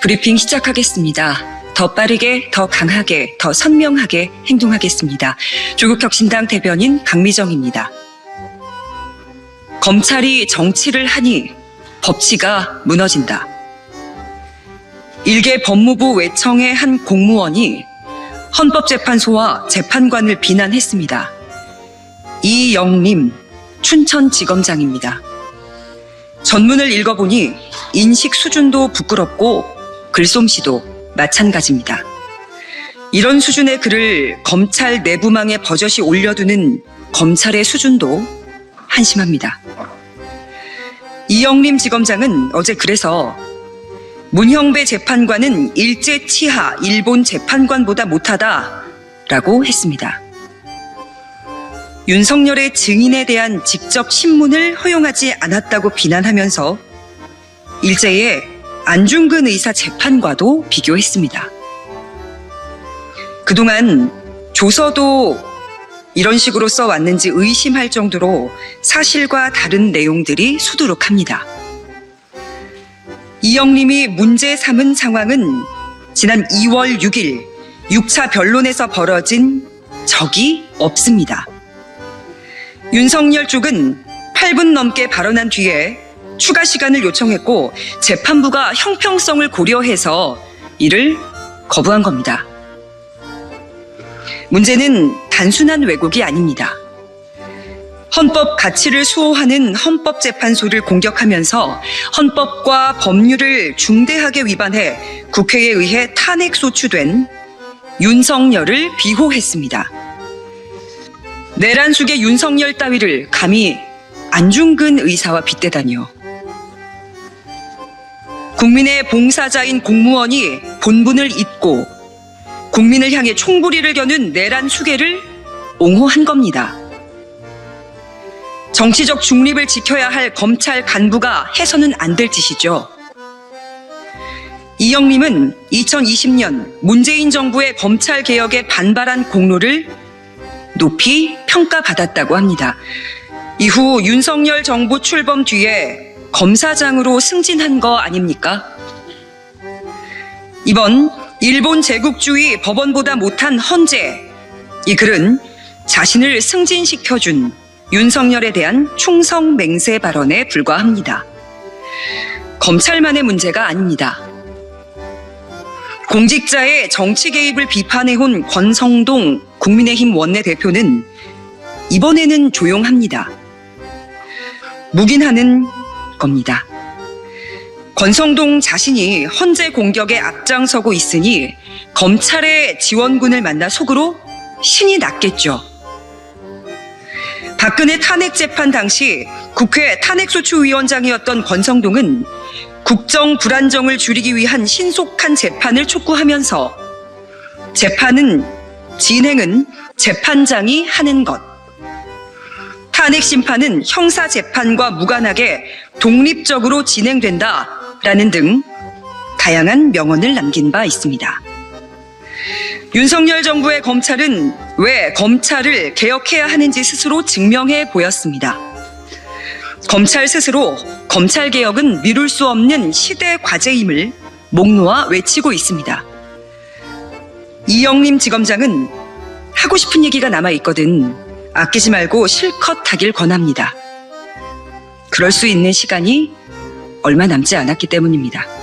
브리핑 시작하겠습니다. 더 빠르게, 더 강하게, 더 선명하게 행동하겠습니다. 조국혁신당 대변인 강미정입니다. 검찰이 정치를 하니 법치가 무너진다. 일개 법무부 외청의 한 공무원이 헌법재판소와 재판관을 비난했습니다. 이영림 춘천지검장입니다. 전문을 읽어보니 인식 수준도 부끄럽고 글솜씨도 마찬가지입니다. 이런 수준의 글을 검찰 내부망에 버젓이 올려두는 검찰의 수준도 한심합니다. 이영림 지검장은 어제 그래서 문형배 재판관은 일제 치하 일본 재판관보다 못하다라고 했습니다. 윤석열의 증인에 대한 직접 신문을 허용하지 않았다고 비난하면서 일제의 안중근 의사 재판과도 비교했습니다. 그동안 조서도 이런 식으로 써왔는지 의심할 정도로 사실과 다른 내용들이 수두룩합니다. 이영림이 문제 삼은 상황은 지난 2월 6일 6차 변론에서 벌어진 적이 없습니다. 윤석열 쪽은 8분 넘게 발언한 뒤에 추가 시간을 요청했고 재판부가 형평성을 고려해서 이를 거부한 겁니다. 문제는 단순한 왜곡이 아닙니다. 헌법 가치를 수호하는 헌법재판소를 공격하면서 헌법과 법률을 중대하게 위반해 국회에 의해 탄핵 소추된 윤석열을 비호했습니다. 내란 속의 윤석열 따위를 감히 안중근 의사와 빗대다니요. 국민의 봉사자인 공무원이 본분을 잊고 국민을 향해 총부리를 겨눈 내란 수괴를 옹호한 겁니다. 정치적 중립을 지켜야 할 검찰 간부가 해서는 안 될 짓이죠. 이영림은 2020년 문재인 정부의 검찰 개혁에 반발한 공로를 높이 평가받았다고 합니다. 이후 윤석열 정부 출범 뒤에 검사장으로 승진한 거 아닙니까? 이번 일본 제국주의 법원보다 못한 헌재. 이 글은 자신을 승진시켜준 윤석열에 대한 충성 맹세 발언에 불과합니다. 검찰만의 문제가 아닙니다. 공직자의 정치 개입을 비판해온 권성동 국민의힘 원내대표는 이번에는 조용합니다. 묵인하는 겁니다. 권성동 자신이 헌재 공격에 앞장서고 있으니 검찰의 지원군을 만나 속으로 신이 났겠죠. 박근혜 탄핵 재판 당시 국회 탄핵소추위원장이었던 권성동은 국정 불안정을 줄이기 위한 신속한 재판을 촉구하면서 재판은 진행은 재판장이 하는 것. 탄핵 심판은 형사 재판과 무관하게 독립적으로 진행된다라는 등 다양한 명언을 남긴 바 있습니다. 윤석열 정부의 검찰은 왜 검찰을 개혁해야 하는지 스스로 증명해 보였습니다. 검찰 스스로 검찰 개혁은 미룰 수 없는 시대 과제임을 목 놓아 외치고 있습니다. 이영림 지검장은 하고 싶은 얘기가 남아 있거든 아끼지 말고 실컷 하길 권합니다. 그럴 수 있는 시간이 얼마 남지 않았기 때문입니다.